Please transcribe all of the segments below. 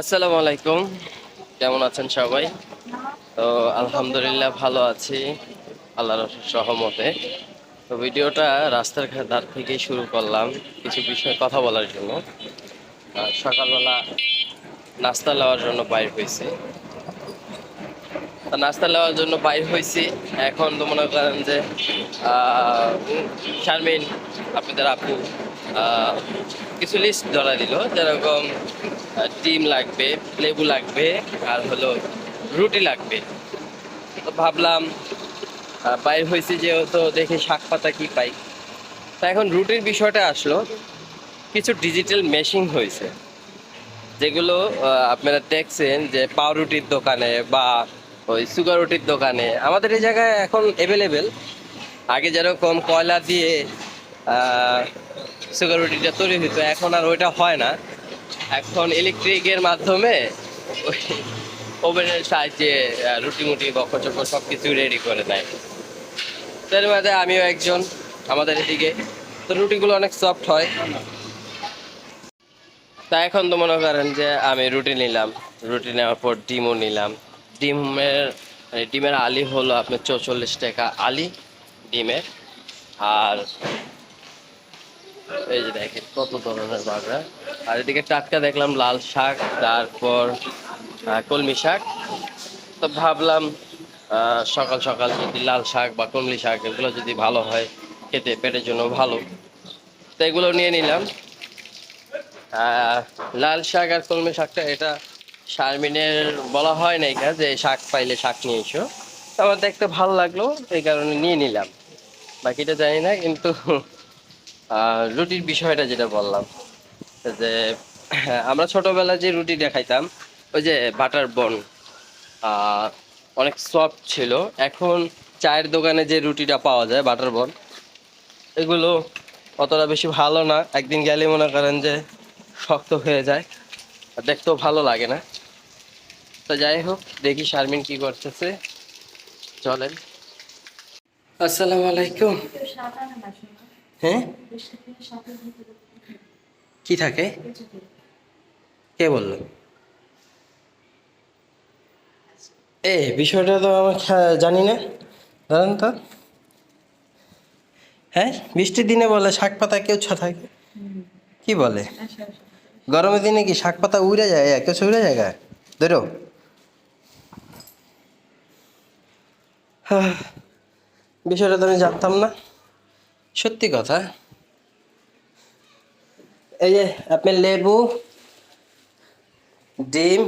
আসসালামু আলাইকুম। কেমন আছেন সবাই? তো আলহামদুলিল্লাহ ভালো আছি, আল্লাহর সহমতে। তো ভিডিওটা রাস্তার ধার থেকেই শুরু করলাম, কিছু বিষয়ে কথা বলার জন্য। সকালবেলা নাস্তা নেওয়ার জন্য বাইর হয়েছি। নাস্তা নেওয়ার জন্য বাইর হয়েছি। এখন তো মনে করেন যে শারমিন, আপনাদের আপু কিছু লিস্ট ধরা দিল। যেরকম ডিম লাগবে, লেবু লাগবে, আর হলো রুটি লাগবে। তো ভাবলাম বাইর হয়েছি যেহেতু দেখি শাক পাতা কি পাই। তা এখন রুটির বিষয়টা আসলো, কিছু ডিজিটাল মেশিন হয়েছে। যেগুলো আপনারা দেখছেন যে পাউরুটির দোকানে বা ওই সুগার রুটির দোকানে, আমাদের এই জায়গায় এখন অ্যাভেলেবেল আগে যেরকম কয়লা দিয়ে সুগার রুটিটা তৈরি হতো এখন আর ওইটা হয় না। এখন ইলেকট্রিকের মাধ্যমে ওই ওভেনের সাহায্যে রুটি মুটি বক্ষ চক্ষ সব কিছু রেডি করে দেয় তার মধ্যে আমিও একজন আমাদের এদিকে। তো রুটিগুলো অনেক সফট হয়। তা এখন তো মনে করেন যে আমি রুটি নিলাম। রুটি নেওয়ার পর ডিমও নিলাম। ডিমের মানে ডিমের আলি হলো আপনার চৌচল্লিশ টাকা আলি ডিমের। আর এই যে দেখেন, কত ধরনের বাগড়া। আর এদিকে টাটকা দেখলাম, লাল শাক, তারপর কলমি শাক। তো ভাবলাম সকাল সকাল যদি লাল শাক বা কলমি শাক এগুলো যদি ভালো হয়, খেতে, পেটের জন্য ভালো। তো এগুলো নিয়ে নিলাম। লাল শাক আর কলমি শাকটা, এটা শারমিনের বলা হয় না এটা যে শাক পাইলে শাক নিয়ে এসো। আমার দেখতে ভালো লাগল, এই কারণে নিয়ে নিলাম। বাকিটা জানি না, কিন্তু রুটির বিষয়টা যেটা বললাম যে আমরা ছোটবেলায় যে রুটি দেখাইতাম ওই যে বাটার বন অনেক সফট ছিল। এখন চায়ের দোকানে যে রুটিটা পাওয়া যায় বাটার বন এগুলো অতটা বেশি ভালো না। একদিন গেলে মনে করেন যে শক্ত হয়ে যায় আর দেখতেও ভালো লাগে না। তো যাই হোক দেখি শারমিন কি করতেছে। চলেন। আসসালামু আলাইকুম। হ্যাঁ? কি থাকে? কে বলল? এ বিষয়টা তো আমার জানি না। জানেন তো। হ্যাঁ? বৃষ্টির দিনে বলে শাক পাতা কেউ ছ থাকে। কি বলে? গরমের দিনে কি শাক পাতা উড়ে যায়? কেউ উড়ে যায় গা ধরো। হ্যাঁ, বিষয়টা তো আমি জানতাম না। সত্যি কথা। এই যে আপনি লেবু ডিম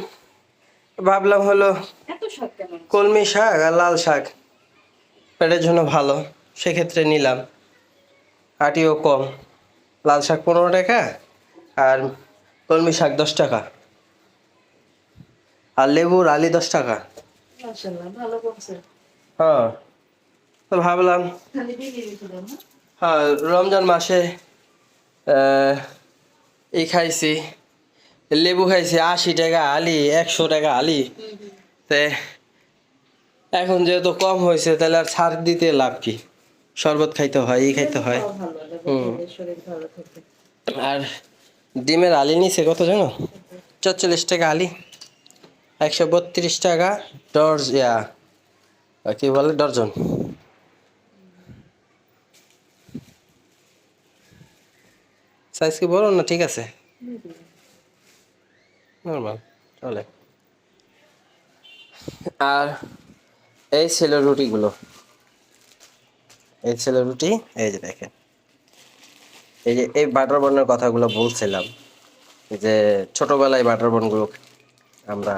ভাবলাম হলো কলমি শাক আর লাল শাক। পেটের জন্য ভালো সেক্ষেত্রে নিলাম। আটিও কম। লাল শাক পনেরো টাকা আর কলমি শাক দশ টাকা। আর লেবুর আলি দশ টাকা। হ্যাঁ তো ভাবলাম হ্যাঁ রমজান মাসে এই খাইছি, লেবু খাইছি, আশি টাকা আলি, একশো টাকা আলি। তে, এখন যেহেতু কম হয়েছে, তাহলে আর ছাড় দিতে লাভ কি? শরবত খাইতে হয় এই খাইতে হয়। হুম। আর ডিমের আলি নিছে, কত জানো? চচ্চল্লিশ টাকা আলি। একশো বত্রিশ টাকা, ডর্জ, ইয়া, কি বলে, ডর্জন? সাইজ কি বড় না ঠিক আছে? নর্মাল চলে আর এই ছিল রুটিগুলো। এই ছিল রুটি এই যে দেখেন। এই যে এই বাটার বনের কথাগুলো বলছিলাম যে ছোটবেলায় বাটার বনগুলো আমরা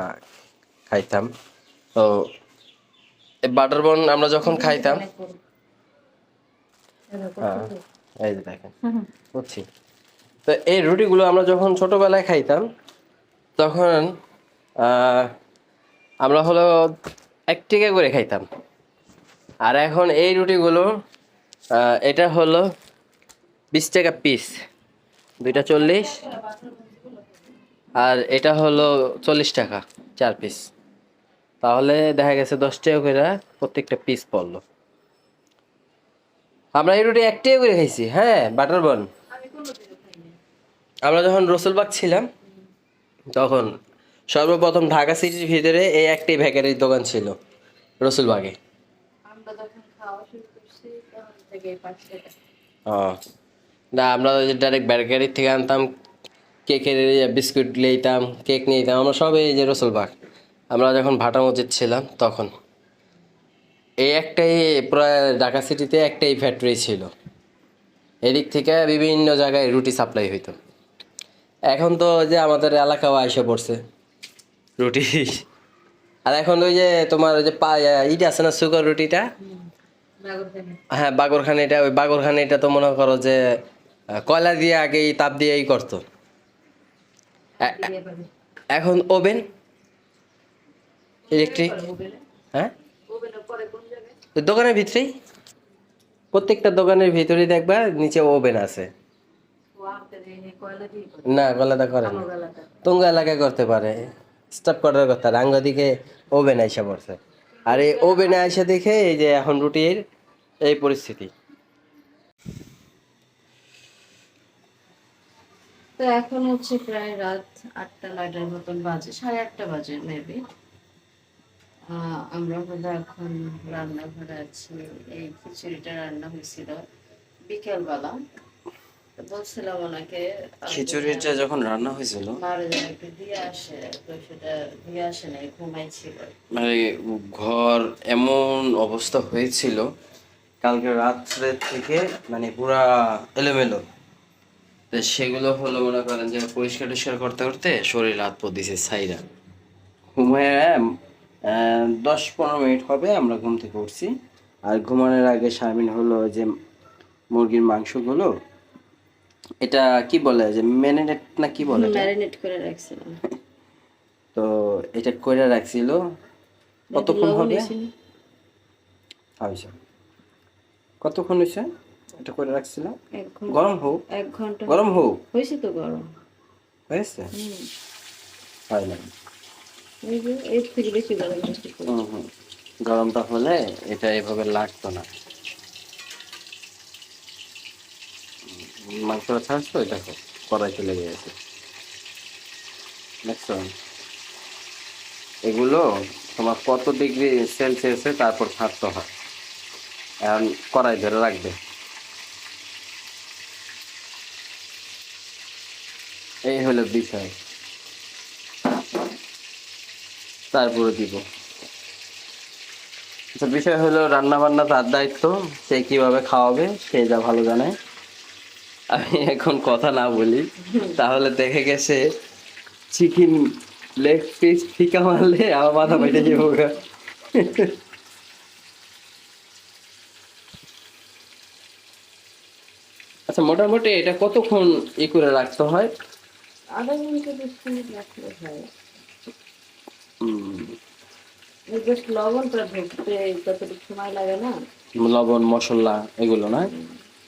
খাইতাম। তো এই বাটার বন আমরা যখন খাইতাম হ্যাঁ, এই যে দেখেন বুঝছি? তো এই রুটিগুলো আমরা যখন ছোটবেলায় খাইতাম, তখন আমরা হলো এক টিকা করে খাইতাম। আর এখন এই রুটিগুলো এটা হলো বিশ টাকা পিস দুইটা চল্লিশ, আর এটা হলো চল্লিশ টাকা চার পিস তাহলে দেখা গেছে দশ টাকা করে প্রত্যেকটা পিস পড়ল। আমরা এই রুটি এক টাকা করে খাইছি হ্যাঁ বাটার বন আমরা যখন রসুলবাগ ছিলাম তখন সর্বপ্রথম ঢাকা সিটির ভিতরে এই একটি বেকারির দোকান ছিল রসুলবাগে। না আমরা ডাইরেক্ট বেকারির থেকে আনতাম কেকের বিস্কুট নিতাম কেক নিয়ে যেতাম আমরা সব এই যে রসুলবাগ। আমরা যখন ভাটা মসজিদ ছিলাম তখন। এই একটাই প্রায় ঢাকা সিটিতে একটাই ফ্যাক্টরি ছিল। এদিক থেকে বিভিন্ন জায়গায় রুটি সাপ্লাই হইতো। এখন তো ওই যে আমাদের এলাকাও এসে পড়ছে। রুটি। আর এখন ওই যে তোমার ওই যে ইটা আছে না সুগার রুটিটা? হ্যাঁ বাগরখানিটা ওই বাগরখানিটা তো মনে করো যে কয়লা দিয়ে আগেই তাপ দিয়েই করতো। এখন ওভেন? ইলেকট্রিক? হ্যাঁ? দোকানের ভিতরেই? প্রত্যেকটা দোকানের ভিতরেই দেখবা নিচে ওভেন আছে ও আমটা দিয়ে নিয়ে কয়লা দিয়ে করে না, গলাটা করে আমার এলাকায় করতে পারে। স্টাফ করার কথা রাঙ্গা দিকে ওভেন আইসা পড়ছে। আর এই ওভেনে আইসা দেখে এই যে এখন রুটির এই পরিস্থিতি। তো এখন হচ্ছে প্রায় রাত আটটা, নয়টার মতন বাজে, সাড়ে আটটা বাজে মেবি আমরা হলো এখন রান্নাঘরে আছি। এই খিচুড়িটা রান্না হয়েছিল বিকেলবেলা। বলছিলাম ওনাকে খিচুড়িটা যখন রান্না হয়েছিল মারে যেন একটু দিয়ে আসে তো সেটা দিয়ে আসে নাই ঘুমাইছিল মানে ঘর এমন অবস্থা হয়েছিল কালকে রাত্রে থেকে মানে পুরা এলোমেলো। তো সেগুলো হলো মনে করেন যে পরিষ্কার টরিষ্কার করতে করতে শরীর হাত পর দিছে সাইরা ঘুমায় দশ পনেরো মিনিট হবে আমরা ঘুম থেকে উঠছি। আর ঘুমানোর আগে শারমিন হলো যে মুরগির মাংসগুলো এটা কি বলে যে ম্যারিনেট না কি বলে ম্যারিনেট করে রাখছিলাম তো এটা কইরা রাখছিল। কতক্ষণ হবে। হয়েছে কতক্ষণ হয়েছে এটা করে রাখছিল? গরম হোক। এক ঘণ্টা। গরম হোক? হয়েছে তো গরম। হয়েছে হয় না গরমটা হলে এটা এভাবে লাগতো না। মাংসটা ছাড়ছো এটা কড়াই চলে গেছে এগুলো তোমার কত ডিগ্রি সেলসিয়াসে তারপর ছাড়তে হয়। এখন কড়াই ধরে রাখবে। এই হলো বিষয়। তারপরে দিব। আচ্ছা বিষয় হলো রান্না বান্না তার দায়িত্ব, সে কীভাবে খাওয়াবে, সে যা ভালো জানে। আমি এখন কথা না বলি তাহলে দেখে গেছে চিকেন লেগ পিস ফিকা মারলে আমার মাথা পেটে যাব আচ্ছা মোটামুটি এটা কতক্ষণ ই করে রাখতে হয়? আধা ঘণ্টা বিশ মিনিট রাখলে হয়। হুম, এই জাস্ট লবণটা ঢুকতে যতটুকু সময় লাগে না। লবণ মশলা এগুলো না?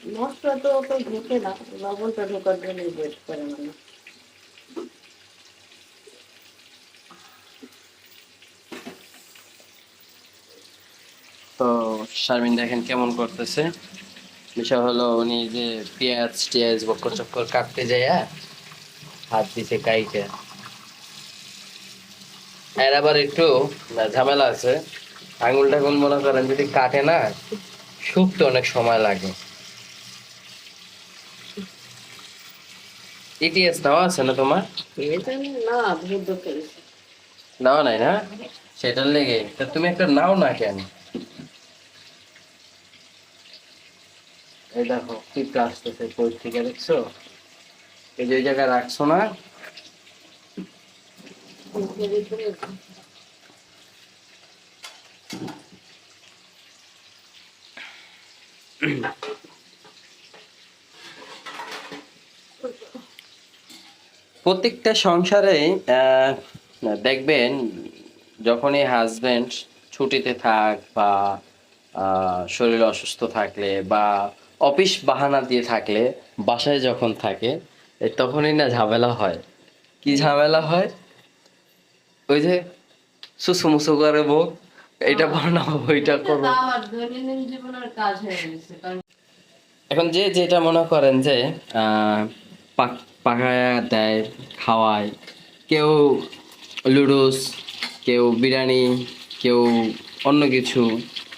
মশলা তো তো ঢুকে না লবণটা ঢোকার জন্য ওয়েট করে মানে। তো শারমিন দেখেন কেমন করতেছে। বিষয় হলো উনি যে পেঁয়াজ টিয়াজ বক্কর চক্কর কাটতে যায় হাত দিছে কাইকে এর আবার একটু ঝামেলা আছে। আঙুল টাঙুল মনে করেন যদি কাটে না, শুকতে অনেক সময় লাগে। ইটিএস নেওয়া আছে না তোমার? নেওয়া নাই না? সেটার লেগে। তা তুমি একটা নাও না কেন? এই দেখো টিপটা আসতেছে কই থেকে দেখছ? এই যে ওই জায়গায় রাখছো না? ঢুকে প্রত্যেকটা সংসারে দেখবেন যখনই হাজবেন্ড ছুটিতে থাক বা শরীর অসুস্থ থাকলে বা অফিস বাহানা দিয়ে থাকলে বাসায় যখন থাকে তখনই না ঝামেলা হয়। কি ঝামেলা হয়? ওই যে সুসু মুসু করে বউ এটা বানাবো ওইটা করব এখন যে যেটা মনে করেন যে পাক- পাকায়া দেয়, খাওয়ায়। কেউ লুডোস, কেউ বিরিয়ানি, কেউ অন্য কিছু।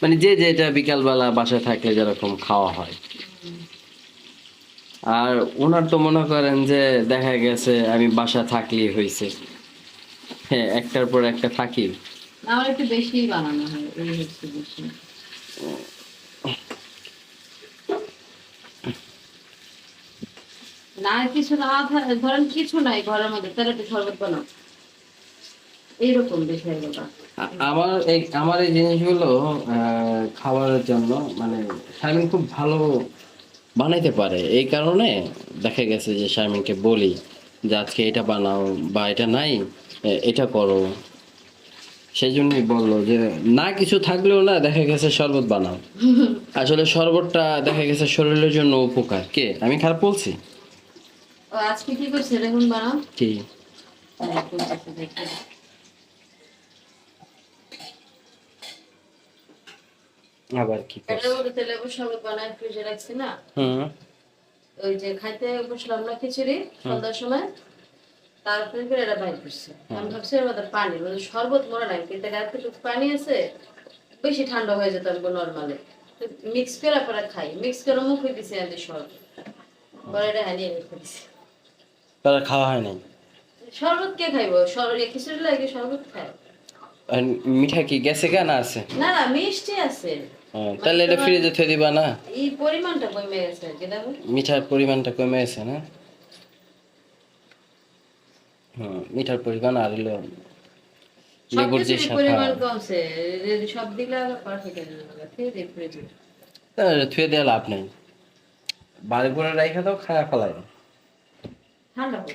মানে যে যেটা বিকালবেলা বাসায় থাকলে যেরকম খাওয়া হয়। আর ওনার তো মনে করেন যে দেখা গেছে আমি বাসা থাকলেই হয়েছে হ্যাঁ একটার পর একটা থাকি। আমার একটু বেশি বানানো হয় এই হচ্ছে বেশি না কিছু না ধরেন কিছু নাই ঘরের মধ্যে তাহলে একটু শরবত বানাও। এইরকম বিষয়গুলো আমার এই আমার এই জিনিসগুলো জন্য মানে খুব ভালো বানাইতে পারে। এই কারণে দেখা গেছে যে বলি যে আজকে এটা বানাও বা এটা নাই এটা করো। সেই জন্যই বলল যে না কিছু থাকলেও না দেখা গেছে শরবত বানাও। আসলে শরবতটা দেখা গেছে শরীরের জন্য উপকার। কে? আমি খারাপ বলছি? আজকে কি করছে? বানাও। কি? হ্যাঁ। আবার কি করছে? এটার মধ্যে লেবুর বানায় ফ্রিজে রাখছি না। হুম। ওই যে খাইতে বসলাম না খিচুড়ি সন্ধ্যার সময়। তারপরে করে এটা বাইর করছে। আমি ভাবছি এর মধ্যে পানি মানে শরবত মনে নাই কিন্তু এতটুকু পানি আছে বেশি ঠান্ডা হয়ে যেত আমি নর্মালে মিক্স করে পরে খাই। মিক্স করে মুখে দিছে আমি শরবত। পরে এটা হারিয়ে রেখে দিছি তারা খাওয়া হয় নাই? শরবত কে খাইবো? শরবত খিচুড়ি লাগে শরবত খায় আর মিঠা কি গেছে কেন আছে? না না মিষ্টি আছে। তাহলে এটা ফ্রিজে থুয়ে দিবা না? এই পরিমাণটা কমে গেছে কি মিঠার পরিমাণটা কমে গেছে না? হুম মিঠার পরিমাণ আর হলো লেবুর যে শাখা। পরিমাণ কমছে। সব দিলে পারফেক্ট হয়ে যাবে থুয়ে দেওয়া লাভ নেই। বাড়ি করে রাইখা দাও খায়া ফেলাই ঠান্ডা হোক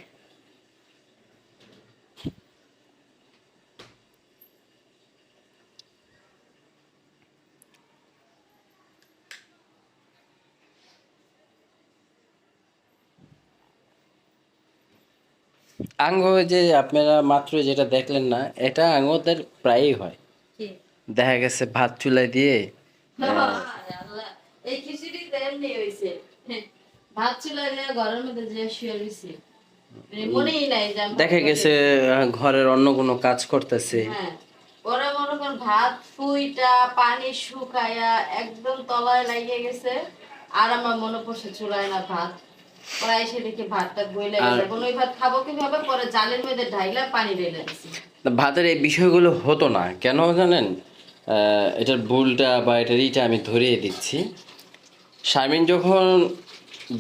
আঙ্গ যে আপনারা মাত্র যেটা দেখলেন না এটা আঙ্গদের প্রায়ই হয় দেখা গেছে ভাত চুলায় দিয়ে এই খিচুড়ি এমনি হইছে। ভাত চুলা দিয়ে ঘরের মধ্যে যে শুয়ে রইছি। মানে দেখা গেছে ঘরের অন্য কোনো কাজ করতেছে। হ্যাঁ ওরা মনে করেন ভাত ফুইটা পানি শুকায়া একদম তলায় লাগিয়ে গেছে আর আমার মনে পড়ছে চুলায় না ভাত। ওরা এসে দেখি ভাতটা বইলে গেছে। ভাত খাব কীভাবে? পরে জালের মধ্যে ঢাইলা পানি ঢেলে ভাতের এই বিষয়গুলো হতো না। কেন জানেন? আহ, এটার ভুলটা বা এটার ইটা আমি ধরিয়ে দিচ্ছি। শারমিন যখন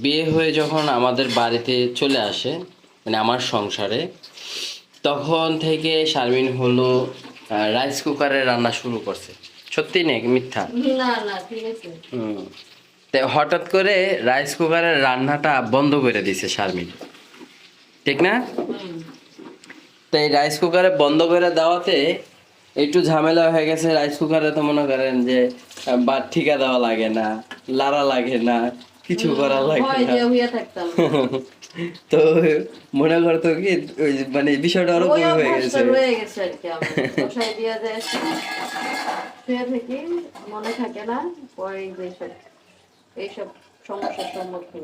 বিয়ে হয়ে যখন আমাদের বাড়িতে চলে আসে মানে আমার সংসারে। তখন থেকে শারমিন হলো রাইস কুকারে রান্না শুরু করছে। সত্যি নেই মিথ্যা? হুম। হঠাৎ করে রাইস কুকারের রান্নাটা বন্ধ করে দিছে শারমিন। ঠিক না। তো এই রাইস কুকারে বন্ধ করে দেওয়াতে একটু ঝামেলা হয়ে গেছে। রাইস কুকারে তো মনে করেন যে বাদ ঠিকা দেওয়া লাগে না লাড়া লাগে না। কিছু করা লাগে ভয় না। দিয়ে হইয়া থাকতাম। তো মনে করতো কি ওই মানে বিষয়টা আরও হয়ে গেছে। রয়ে গেছে আর কি আমার দিয়া যায় শুয়ে থেকে মনে থাকে না পরে এই এইসব সমস্যার সম্মুখীন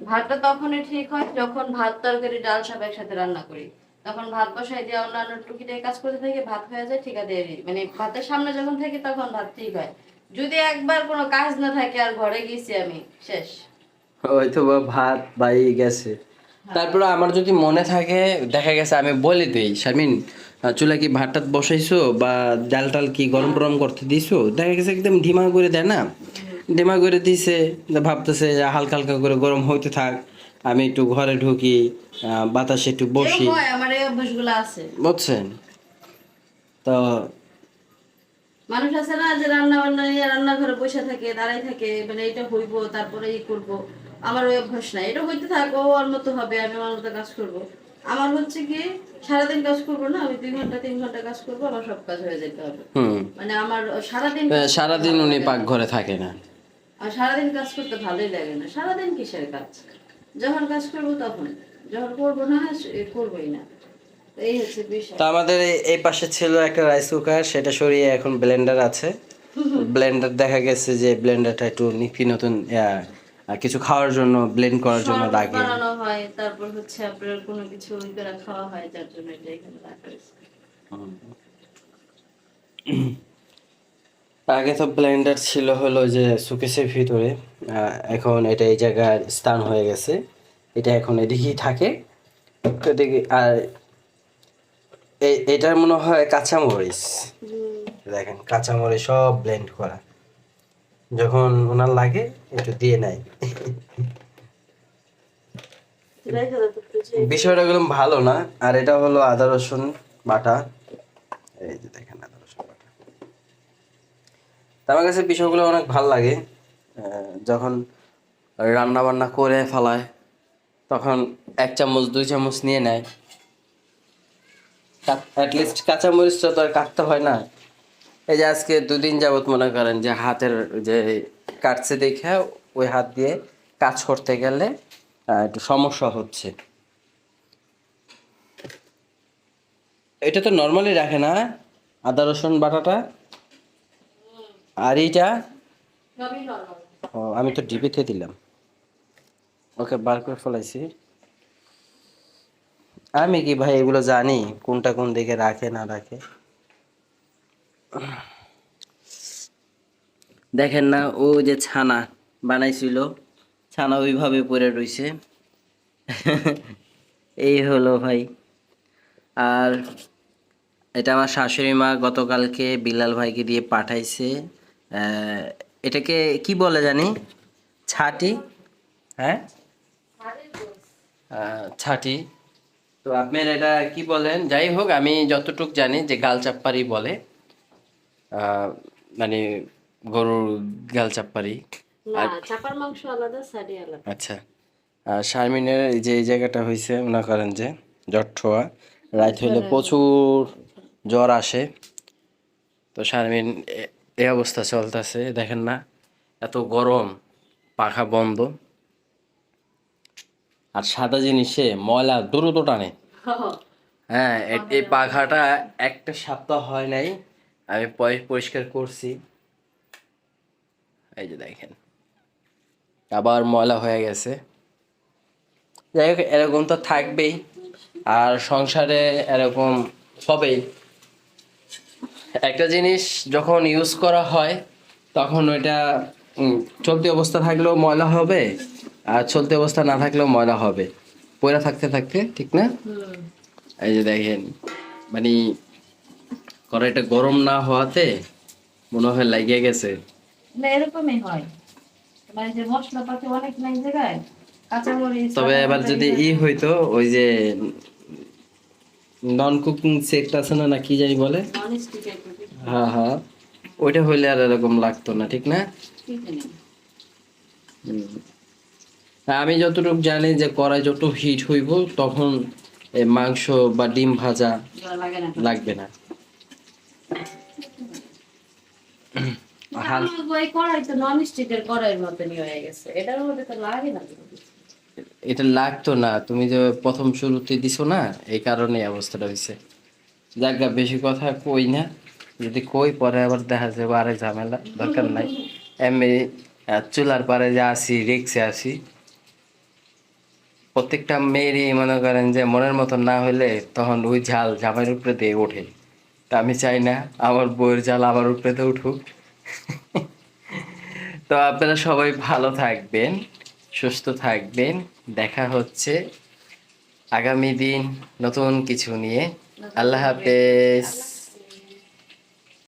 ভাতটা তখনই ঠিক হয় যখন ভাত তরকারি ডাল সব একসাথে রান্না করি। তখন ভাত বসাই দিয়ে অন্যান্য টুকিটাই কাজ করতে থাকি ভাত হয়ে যায় ঠিক আছে মানে ভাতের সামনে যখন থাকি তখন ভাত ঠিক হয়। যদি একবার কোনো কাজ না থাকে আর ঘরে গেছি আমি শেষ। হয়তো বা ভাত বাই গেছে। তারপরে আমার যদি মনে থাকে দেখা গেছে আমি বলে দিই শারমিন আহ, চুলা কি ভাত টাত বসাইছো বা ডাল টাল কি গরম গরম করতে দিছো? দেখা গেছে একদম ধিমা করে দেয় না? ধিমা করে দিছে ভাবতেছে হালকা হালকা করে গরম হইতে থাক আমি একটু ঘরে ঢুকি আহ, বাতাসে একটু বসি। আমার এই অভ্যাসগুলো আছে। বুঝছেন? তো মানুষ আছে না যে রান্না বান্না নিয়ে রান্নাঘরে বসে থাকে দাঁড়াই থাকে মানে এটা হইবো তারপরে ই করব। আমার ওই অভ্যাস নাই। এটা হইতে থাকো ওর মতো হবে আমি আমার মতো কাজ করব। আমার হচ্ছে কি সারাদিন কাজ করব না আমি দুই ঘণ্টা তিন ঘণ্টা কাজ করব আমার সব কাজ হয়ে যেতে হবে। মানে আমার সারাদিন আহ, সারাদিন উনি পাকঘরে থাকে না। আর সারাদিন কাজ করতে ভালোই লাগে না। সারাদিন কিসের কাজ? যখন কাজ করব তখন। যখন করব না করবোই না। তো আমাদের এই- পাশে ছিল একটা রাইস কুকার সেটা সরিয়ে এখন ব্লেন্ডার আছে। ব্লেন্ডার দেখা গেছে যে ব্লেন্ডারটা একটু নিপি নতুন কিছু খাওয়ার জন্য ব্লেন্ড করার জন্য লাগে। বানানো হয় তারপর হচ্ছে আপনার কোনো কিছু ওই করে খাওয়া হয় যার জন্য এটা এখানে রাখা হয়েছে। আগে তো ব্লেন্ডার ছিল হলো যে সুকেসের ভিতরে এখন এটা এই জায়গায় স্থান হয়ে গেছে। এটা এখন এদিকেই থাকে। তো এদিকে আর এটার মনে হয় কাঁচামরিচ। দেখেন কাঁচামরিচ সব ব্লেন্ড করা। যখন ওনার লাগে একটু দিয়ে নেয়। ফ্রিজে। বিষয়টা গেলাম ভালো না আর এটা হলো আদা রসুন বাটা। এই যে দেখেন আদা রসুন বাটা। আমার কাছে বিষয়গুলো অনেক ভালো লাগে। যখন রান্না বান্না করে ফেলায় তখন এক চামচ দুই চামচ নিয়ে নেয়। অ্যাটলিস্ট কাঁচা মরিচটা তো আর কাটতে হয় না। এই যে আজকে দুদিন যাবৎ মনে করেন যে হাতের যে কাটছে দেখে ওই হাত দিয়ে কাজ করতে গেলে একটু সমস্যা হচ্ছে। এটা তো নর্মালি রাখে না আদা রসুন বাটাটা? আর এইটা? আমি তো ডিবিতে দিলাম। ওকে বার করে ফেলাইছি। আমি কি ভাই এগুলো জানি? কোনটা কোন দিকে রাখে না রাখে? দেখেন না ও যে ছানা বানাইছিল ছানা ওইভাবে পড়ে রইছে। এই হলো ভাই। আর এটা আমার শাশুড়ি মা গতকালকে বিলাল ভাইকে দিয়ে পাঠাইছে। এটাকে কি বলে জানি? ছাটি? হ্যাঁ? ছাটি। তো আপনার এটা কি বলেন? যাই হোক আমি যতটুক জানি যে গাল চাপ্পারি বলে আহ, মানে গরুর গাল চাপ্পারি। চাপার মাংস আলাদা সারি আলাদা। আচ্ছা আর শারমিনের এই যে এই জায়গাটা হয়েছে মনে করেন যে জ্বর ঠোয়া রাত হইলে প্রচুর জ্বর আসে। তো শারমিন এ- এই অবস্থা চলতেছে দেখেন না এত গরম পাখা বন্ধ। আর সাদা জিনিসে ময়লা দ্রুত টানে। হ্যাঁ এই পাখাটা একটা সপ্তাহ হয় নাই, আমি পরিষ্কার করছি। এই যে দেখেন, আবার ময়লা হয়ে গেছে। যাই হোক, এরকম তো থাকবেই, আর সংসারে এরকম হবেই। একটা জিনিস যখন ইউজ করা হয়, তখন ওইটা চলতি অবস্থা থাকলেও ময়লা হবে আর চলতে অবস্থা না থাকলেও ময়লা হবে। পয়লা থাকতে থাকতে ঠিক না? এই যে দেখেন মানে কড়াইটা গরম না হওয়াতে মনে হয় লাগিয়ে গেছে। না এরকমই হয়। মানে যে মশলাপাতি অনেক নাই জায়গায় তবে এবার যদি ই হইতো ওই যে নন কুকিং সেক্ট আছে না কি জানি বলে? হ্যাঁ হ্যাঁ। ওইটা হইলে আর এরকম লাগতো না ঠিক না। আমি যতটুকু জানি যে কড়াই যত হিট হইব তখন মাংস বা ডিম ভাজা লাগবে না। হয়ে এটা লাগতো না। তুমি যে প্রথম শুরুতে দিছো না এই কারণে অবস্থাটা হয়েছে। জায়গা বেশি কথা কই না। যদি কই পরে আবার দেখা যাবে আরেক ঝামেলা দরকার নাই। এমনি চুলার পারে যে আসি রিক্সে আসি প্রত্যেকটা মেয়েরই মনে করেন যে মনের মতো না হলে তখন ওই ঝাল জামাইয়ের উপরে দিয়ে ওঠে। তা আমি চাই না আমার বইয়ের জাল আমার উপরে দিয়ে উঠুক। তো আপনারা সবাই ভালো থাকবেন সুস্থ থাকবেন। দেখা হচ্ছে আগামী দিন নতুন কিছু নিয়ে। আল্লাহ হাফেজ।